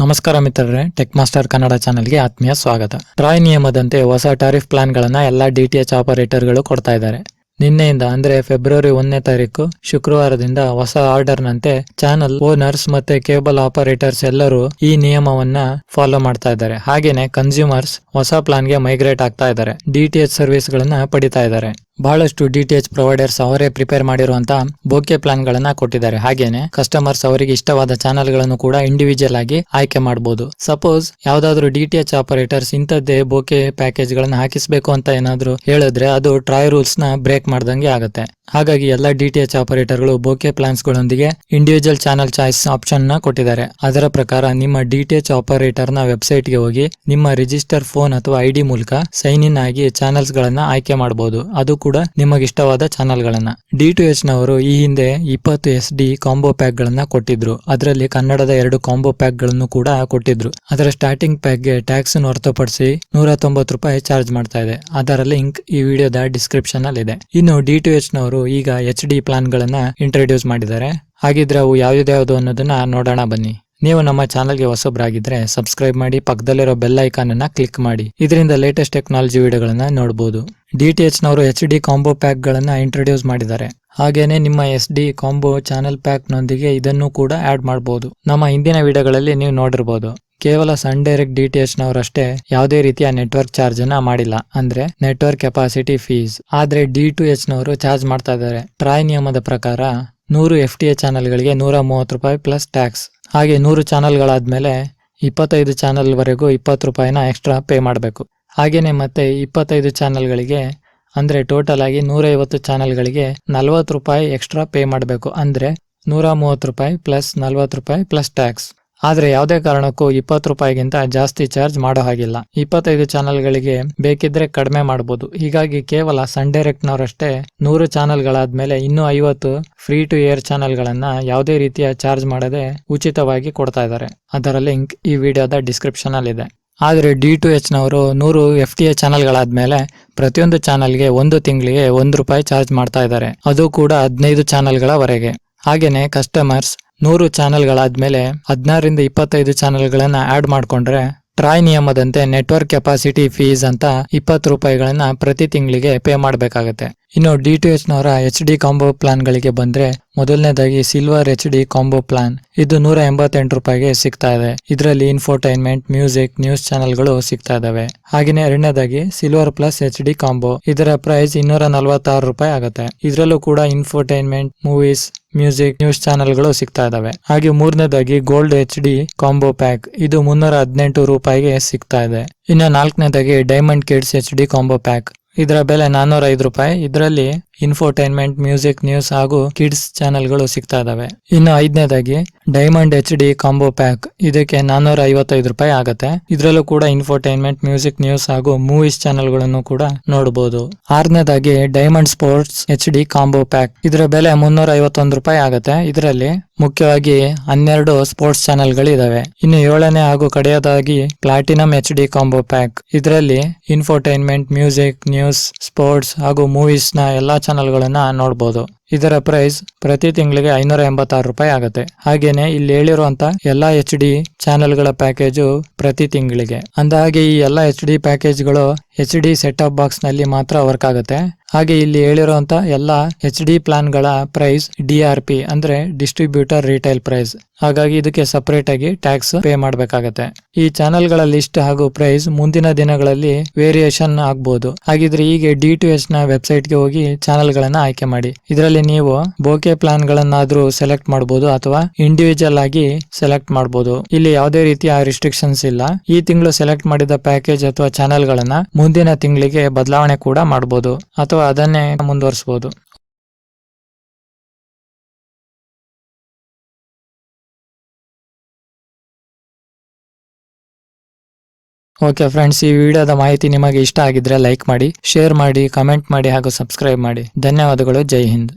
ನಮಸ್ಕಾರ ಮಿತ್ರರೇ tech master Kannada ಚಾನೆಲ್ಗೆ ಆತ್ಮೀಯ ಸ್ವಾಗತ. ಟ್ರಾಯ್ ನಿಯಮದಂತೆ ಹೊಸ ಟಾರಿಫ್ ಪ್ಲಾನ್ಗಳನ್ನ ಎಲ್ಲಾ ಡಿಟಿಎಚ್ ಆಪರೇಟರ್ಗಳು ಕೊಡ್ತಾ ಇದ್ದಾರೆ. ನಿನ್ನೆಯಿಂದ ಅಂದ್ರೆ ಫೆಬ್ರವರಿ ಒಂದನೇ ತಾರೀಕು, ಶುಕ್ರವಾರದಿಂದ ಹೊಸ ಆರ್ಡರ್ನಂತೆ ಚಾನಲ್ ಓನರ್ಸ್ ಮತ್ತೆ ಕೇಬಲ್ ಆಪರೇಟರ್ಸ್ ಎಲ್ಲರೂ ಈ ನಿಯಮವನ್ನ ಫಾಲೋ ಮಾಡ್ತಾ ಇದ್ದಾರೆ. ಹಾಗೇನೆ ಕನ್ಸ್ಯೂಮರ್ಸ್ ಹೊಸ ಪ್ಲಾನ್ಗೆ ಮೈಗ್ರೇಟ್ ಆಗ್ತಾ ಇದ್ದಾರೆ. ಡಿ ಡಿಟಿಎಚ್ ಸರ್ವಿಸ್ ಗಳನ್ನ ಪಡಿತಾ ಇದ್ದಾರೆ. ಬಹಳಷ್ಟು ಡಿ ಟಿ ಎಚ್ ಪ್ರೊವೈಡರ್ಸ್ ಅವರೇ ಪ್ರಿಪೇರ್ ಮಾಡಿರುವಂತ ಬೋಕೆ ಪ್ಲಾನ್ ಗಳನ್ನ ಕೊಟ್ಟಿದ್ದಾರೆ. ಹಾಗೇನೆ ಕಸ್ಟಮರ್ಸ್ ಅವರಿಗೆ ಇಷ್ಟವಾದ ಚಾನೆಲ್ಗಳನ್ನು ಕೂಡ ಇಂಡಿವಿಜುವಲ್ ಆಗಿ ಆಯ್ಕೆ ಮಾಡಬಹುದು ಸಪೋಸ್ ಯಾವ್ದಾದ್ರು ಎಚ್ ಆಪರೇಟರ್ಸ್ ಇಂಥದ್ದೇ ಬೋಕೆ ಪ್ಯಾಕೇಜ್ ಗಳನ್ನ ಹಾಕಿಸ್ಬೇಕು ಅಂತ ಏನಾದ್ರು ಹೇಳಿದ್ರೆ ಅದು ಟ್ರೈ ರೂಲ್ಸ್ನ ಬ್ರೇಕ್ ಮಾಡ್ದಂಗೆ ಆಗುತ್ತೆ. ಹಾಗಾಗಿ ಎಲ್ಲ ಎಚ್ ಆಪರೇಟರ್ಗಳು ಬೋಕೆ ಪ್ಲಾನ್ಸ್ ಗಳೊಂದಿಗೆ ಇಂಡಿವಿಜುವಲ್ ಚಾನಲ್ ಚಾಯ್ಸ್ ಆಪ್ಷನ್ನ ಕೊಟ್ಟಿದ್ದಾರೆ. ಅದರ ಪ್ರಕಾರ ನಿಮ್ಮ ಡಿಟಿಎಚ್ ಆಪರೇಟರ್ನ ವೆಬ್ಸೈಟ್ಗೆ ಹೋಗಿ ನಿಮ್ಮ ರಿಜಿಸ್ಟರ್ ಫೋನ್ ಅಥವಾ ಐಡಿ ಮೂಲಕ ಸೈನ್ ಇನ್ ಆಗಿ ಚಾನೆಲ್ಸ್ ಗಳನ್ನ ಆಯ್ಕೆ ಮಾಡಬಹುದು ಅದು ಕೂಡ ನಿಮಗೆ ಇಷ್ಟವಾದ ಚಾನೆಲ್ ಗಳನ್ನ ಡಿ ಟು ಎಚ್ ನವರು ಈ ಹಿಂದೆ ಇಪ್ಪತ್ತು ಎಸ್ ಡಿ ಕಾಂಬೋ ಪ್ಯಾಕ್ ಗಳನ್ನ ಕೊಟ್ಟಿದ್ರು. ಅದರಲ್ಲಿ ಕನ್ನಡದ ಎರಡು ಕಾಂಬೋ ಪ್ಯಾಕ್ಗಳನ್ನು ಕೂಡ ಕೊಟ್ಟಿದ್ರು. ಅದರ ಸ್ಟಾರ್ಟಿಂಗ್ ಪ್ಯಾಕ್ಗೆ ಟ್ಯಾಕ್ಸ್ ಹೊರತುಪಡಿಸಿ ನೂರ ತೊಂಬತ್ತು ರೂಪಾಯಿ ಚಾರ್ಜ್ ಮಾಡ್ತಾ ಇದೆ. ಅದರ ಲಿಂಕ್ ಈ ವಿಡಿಯೋದ ಡಿಸ್ಕ್ರಿಪ್ಷನ್ ಅಲ್ಲಿ ಇದೆ ಇನ್ನು ಡಿ ಟು ಎಚ್ ನವರು ಈಗ ಎಚ್ ಡಿ ಪ್ಲಾನ್ ಗಳನ್ನ ಇಂಟ್ರೊಡ್ಯೂಸ್ ಮಾಡಿದ್ದಾರೆ. ಹಾಗಿದ್ರೆ ಅವು ಯಾವ್ದು ಅನ್ನೋದನ್ನ ನೋಡೋಣ ಬನ್ನಿ. ನೀವು ನಮ್ಮ ಚಾನಲ್ಗೆ ಹೊಸಬ್ರಾಗಿದ್ರೆ ಸಬ್ಸ್ಕ್ರೈಬ್ ಮಾಡಿ, ಪಕ್ಕದಲ್ಲಿರೋ ಬೆಲ್ ಐಕಾನ್ ಅನ್ನ ಕ್ಲಿಕ್ ಮಾಡಿ. ಇದರಿಂದ ಲೇಟೆಸ್ಟ್ ಟೆಕ್ನಾಲಜಿ ವಿಡಿಯೋಗಳನ್ನ ನೋಡಬಹುದು ಡಿ ಟಿ ಎಚ್ ನವರು ಎಚ್ ಡಿ ಕಾಂಬೋ ಪ್ಯಾಕ್ ಗಳನ್ನ ಇಂಟ್ರೊಡ್ಯೂಸ್ ಮಾಡಿದ್ದಾರೆ. ಹಾಗೇನೆ ನಿಮ್ಮ S D combo channel pack ನೊಂದಿಗೆ ಇದನ್ನು ಕೂಡ ಆಡ್ ಮಾಡಬಹುದು ನಮ್ಮ ಹಿಂದಿನ ವಿಡಿಯೋಗಳಲ್ಲಿ ನೀವು ನೋಡಿರಬಹುದು ಕೇವಲ Sun Direct D T H ನವರಷ್ಟೇ ಯಾವುದೇ ರೀತಿಯ ನೆಟ್ವರ್ಕ್ ಚಾರ್ಜ್ ಅನ್ನ ಮಾಡಿಲ್ಲ. ಅಂದ್ರೆ ನೆಟ್ವರ್ಕ್ ಕೆಪಾಸಿಟಿ ಫೀಸ್. ಆದ್ರೆ ಡಿ ಟು ಎಚ್ ನವರು ಚಾರ್ಜ್ ಮಾಡ್ತಾ ಇದ್ದಾರೆ. ಟ್ರಾಯ್ ನಿಯಮದ ಪ್ರಕಾರ ನೂರು ಎಫ್ ಟಿ ಎ ಚಾನಲ್ಗಳಿಗೆ ನೂರ ಮೂವತ್ತು ರೂಪಾಯಿ ಪ್ಲಸ್ ಟ್ಯಾಕ್ಸ್. ಹಾಗೆ ನೂರು ಚಾನಲ್ಗಳಾದ್ಮೇಲೆ ಇಪ್ಪತ್ತೈದು ಚಾನಲ್ವರೆಗೂ ಇಪ್ಪತ್ತು ರೂಪಾಯಿನ ಎಕ್ಸ್ಟ್ರಾ ಪೇ ಮಾಡಬೇಕು. ಹಾಗೆಯೇ ಮತ್ತೆ ಇಪ್ಪತ್ತೈದು ಚಾನಲ್ಗಳಿಗೆ ಅಂದ್ರೆ ಟೋಟಲ್ ಆಗಿ ನೂರೈವತ್ತು ಚಾನಲ್ಗಳಿಗೆ ನಲ್ವತ್ತು ರೂಪಾಯಿ ಎಕ್ಸ್ಟ್ರಾ ಪೇ ಮಾಡಬೇಕು. ಅಂದ್ರೆ ನೂರ ಮೂವತ್ತು ರೂಪಾಯಿ ಪ್ಲಸ್ ನಲ್ವತ್ತು ರೂಪಾಯಿ ಪ್ಲಸ್ ಟ್ಯಾಕ್ಸ್. ಆದ್ರೆ ಯಾವುದೇ ಕಾರಣಕ್ಕೂ ಇಪ್ಪತ್ತು ರೂಪಾಯಿಗಿಂತ ಜಾಸ್ತಿ ಚಾರ್ಜ್ ಮಾಡೋ ಹಾಗಿಲ್ಲ. ಇಪ್ಪತ್ತೈದು ಚಾನೆಲ್ಗಳಿಗೆ ಬೇಕಿದ್ರೆ ಕಡಿಮೆ ಮಾಡಬಹುದು ಹೀಗಾಗಿ ಕೇವಲ ಸನ್ ಡೈರೆಕ್ಟ್ ನವರಷ್ಟೇ ನೂರು ಚಾನೆಲ್ಗಳಾದ್ಮೇಲೆ ಇನ್ನೂ ಐವತ್ತು ಫ್ರೀ ಟು ಏರ್ ಚಾನೆಲ್ಗಳನ್ನ ಯಾವುದೇ ರೀತಿಯ ಚಾರ್ಜ್ ಮಾಡದೆ ಉಚಿತವಾಗಿ ಕೊಡ್ತಾ ಇದ್ದಾರೆ. ಅದರ ಲಿಂಕ್ ಈ ವಿಡಿಯೋದ ಡಿಸ್ಕ್ರಿಪ್ಷನ್ ಅಲ್ಲಿ ಇದೆ ಆದರೆ ಡಿ ಟು ಎಚ್ನವರು ನೂರು ಎಫ್ ಟಿ ಎ ಚಾನೆಲ್ಗಳಾದ್ಮೇಲೆ ಪ್ರತಿಯೊಂದು ಚಾನೆಲ್ಗೆ ಒಂದು ತಿಂಗಳಿಗೆ ಒಂದು ರೂಪಾಯಿ ಚಾರ್ಜ್ ಮಾಡ್ತಾ ಇದ್ದಾರೆ. ಅದು ಕೂಡ ಹದಿನೈದು ಚಾನೆಲ್ಗಳವರೆಗೆ. ಹಾಗೆಯೇ ಕಸ್ಟಮರ್ಸ್ ನೂರು ಚಾನೆಲ್ಗಳಾದ್ಮೇಲೆ ಹದಿನಾರರಿಂದ ಇಪ್ಪತ್ತೈದು ಚಾನೆಲ್ಗಳನ್ನು ಆಡ್ ಮಾಡ್ಕೊಂಡ್ರೆ ಟ್ರಾಯ್ ನಿಯಮದಂತೆ ನೆಟ್ವರ್ಕ್ ಕೆಪಾಸಿಟಿ ಫೀಸ್ ಅಂತ ಇಪ್ಪತ್ತು ರೂಪಾಯಿಗಳನ್ನ ಪ್ರತಿ ತಿಂಗಳಿಗೆ ಪೇ ಮಾಡಬೇಕಾಗತ್ತೆ. ಇನ್ನು ಡಿ ಟಿ ಎಚ್ನವರ ಎಚ್ ಡಿ ಕಾಂಬೋ ಪ್ಲಾನ್ ಗಳಿಗೆ ಬಂದ್ರೆ ಮೊದಲನೇದಾಗಿ silver H D combo plan. ಇದು ನೂರ ಎಂಬತ್ತೆಂಟು ರೂಪಾಯಿಗೆ ಸಿಗ್ತಾ ಇದೆ. ಇದರಲ್ಲಿ ಇನ್ಫೋಟೈನ್ಮೆಂಟ್, ಮ್ಯೂಸಿಕ್, ನ್ಯೂಸ್ ಚಾನೆಲ್ಗಳು ಸಿಗ್ತಾ ಇದಾವೆ. ಹಾಗೆಯೇ ಎರಡನೇದಾಗಿ silver plus H D combo. ಇದರ ಪ್ರೈಸ್ ಇನ್ನೂರ ನಲವತ್ತಾರು ರೂಪಾಯಿ ಆಗುತ್ತೆ. ಇದರಲ್ಲೂ ಕೂಡ ಇನ್ಫೋಟೈನ್ಮೆಂಟ್, ಮೂವೀಸ್ ಮ್ಯೂಸಿಕ್ ನ್ಯೂಸ್ ಚಾನೆಲ್ಗಳು ಸಿಗ್ತಾ ಇದಾವೆ. ಹಾಗೆ ಮೂರನೇದಾಗಿ gold H D combo pack ಇದು ಮುನ್ನೂರ ಹದಿನೆಂಟು ರೂಪಾಯಿಗೆ ಸಿಗ್ತಾ ಇದೆ. ಇನ್ನು ನಾಲ್ಕನೇದಾಗಿ diamond kids H D combo pack. ಇದರ ಬೆಲೆ ನಾನ್ನೂರ ಐದು ರೂಪಾಯಿ. ಇದರಲ್ಲಿ ಇನ್ಫೋಟೈನ್ಮೆಂಟ್, ಮ್ಯೂಸಿಕ್ ನ್ಯೂಸ್ ಹಾಗೂ ಕಿಡ್ಸ್ ಚಾನೆಲ್ಗಳು ಸಿಗ್ತಾ ಇದಾವೆ. ಇನ್ನು ಐದನೇದಾಗಿ diamond H D combo pack ಇದಕ್ಕೆ ನಾನ್ನೂರ ಐವತ್ತೈದು ರೂಪಾಯಿ ಆಗುತ್ತೆ. ಇದರಲ್ಲೂ ಕೂಡ ಇನ್ಫೋಟೈನ್ಮೆಂಟ್ ಮ್ಯೂಸಿಕ್ ನ್ಯೂಸ್ ಹಾಗೂ ಮೂವೀಸ್ ಚಾನೆಲ್ಗಳನ್ನು ಕೂಡ ನೋಡಬಹುದು ಆರನೇದಾಗಿ diamond sports H D combo pack ಇದರ ಬೆಲೆ ಮುನ್ನೂರ ಐವತ್ತೊಂದು ರೂಪಾಯಿ ಆಗುತ್ತೆ. ಇದರಲ್ಲಿ ಮುಖ್ಯವಾಗಿ ಹನ್ನೆರಡು ಸ್ಪೋರ್ಟ್ಸ್ ಚಾನೆಲ್ ಇದಾವೆ ಇನ್ನು ಏಳನೇ ಹಾಗೂ ಕಡೆಯದಾಗಿ platinum H D combo pack ಇದರಲ್ಲಿ ಇನ್ಫೋಟೈನ್ಮೆಂಟ್ ಮ್ಯೂಸಿಕ್ ನ್ಯೂಸ್ ಸ್ಪೋರ್ಟ್ಸ್ ಹಾಗೂ ಮೂವೀಸ್ನ ಎಲ್ಲಾ ಚಾನೆಲ್ ಗಳನ್ನ ನೋಡಬಹುದು ಇದರ ಪ್ರೈಸ್ ಪ್ರತಿ ತಿಂಗಳಿಗೆ ಐನೂರ ಎಂಬತ್ತಾರು ರೂಪಾಯಿ ಆಗುತ್ತೆ. ಹಾಗೇನೆ ಇಲ್ಲಿ ಹೇಳಿರುವಂತ ಎಲ್ಲಾ ಎಚ್ ಡಿ ಚಾನೆಲ್ಗಳ ಪ್ಯಾಕೇಜು ಪ್ರತಿ ತಿಂಗಳಿಗೆ. ಅಂದ ಹಾಗೆ ಈ ಎಲ್ಲಾ ಎಚ್ ಡಿ ಪ್ಯಾಕೇಜ್ಗಳು ಎಚ್ ಡಿ ಸೆಟ್ ಆಫ್ ಬಾಕ್ಸ್ನಲ್ಲಿ ಮಾತ್ರ ವರ್ಕ್ ಆಗುತ್ತೆ. ಹಾಗೆ ಇಲ್ಲಿ ಹೇಳಿರುವಂತ ಎಲ್ಲಾ ಎಚ್ ಡಿ ಪ್ಲಾನ್ಗಳ ಪ್ರೈಸ್ ಡಿ ಆರ್ ಪಿ ಅಂದ್ರೆ ಡಿಸ್ಟ್ರಿಬ್ಯೂಟರ್ ರಿಟೈಲ್ ಪ್ರೈಸ್ ಹಾಗಾಗಿ ಇದಕ್ಕೆ ಸಪರೇಟ್ ಆಗಿ ಟ್ಯಾಕ್ಸ್ ಪೇ ಮಾಡಬೇಕಾಗತ್ತೆ. ಈ ಚಾನೆಲ್ಗಳ ಲಿಸ್ಟ್ ಹಾಗೂ ಪ್ರೈಸ್ ಮುಂದಿನ ದಿನಗಳಲ್ಲಿ ವೇರಿಯೇಷನ್ ಆಗಬಹುದು ಹಾಗಿದ್ರೆ ಹೀಗೆ ಡಿ ಟು ಎಸ್ನ ವೆಬ್ಸೈಟ್ಗೆ ಹೋಗಿ ಚಾನೆಲ್ ಗಳನ್ನ ಆಯ್ಕೆ ಮಾಡಿ. ಇದರಲ್ಲಿ ನೀವು ಬೋಕೆ ಪ್ಲಾನ್ ಗಳನ್ನಾದ್ರೂ ಸೆಲೆಕ್ಟ್ ಮಾಡಬಹುದು ಅಥವಾ ಇಂಡಿವಿಜುವಲ್ ಆಗಿ ಸೆಲೆಕ್ಟ್ ಮಾಡಬಹುದು ಇಲ್ಲಿ ಯಾವುದೇ ರೀತಿಯ ರಿಸ್ಟ್ರಿಕ್ಷನ್ಸ್ ಇಲ್ಲ. ಈ ತಿಂಗಳು ಸೆಲೆಕ್ಟ್ ಮಾಡಿದ ಪ್ಯಾಕೇಜ್ ಅಥವಾ ಚಾನೆಲ್ ಗಳನ್ನ ಮುಂದಿನ ತಿಂಗಳಿಗೆ ಬದಲಾವಣೆ ಕೂಡ ಮಾಡಬಹುದು ಅಥವಾ ಅದನ್ನೇ ಮುಂದುವರಿಸಬಹುದು ಓಕೆ ಫ್ರೆಂಡ್ಸ್, ಈ ವಿಡಿಯೋದ ಮಾಹಿತಿ ನಿಮಗೆ ಇಷ್ಟ ಆಗಿದ್ರೆ ಲೈಕ್ ಮಾಡಿ, ಶೇರ್ ಮಾಡಿ, ಕಮೆಂಟ್ ಮಾಡಿ ಹಾಗೂ ಸಬ್ಸ್ಕ್ರೈಬ್ ಮಾಡಿ. ಧನ್ಯವಾದಗಳು, ಜೈ ಹಿಂದ್.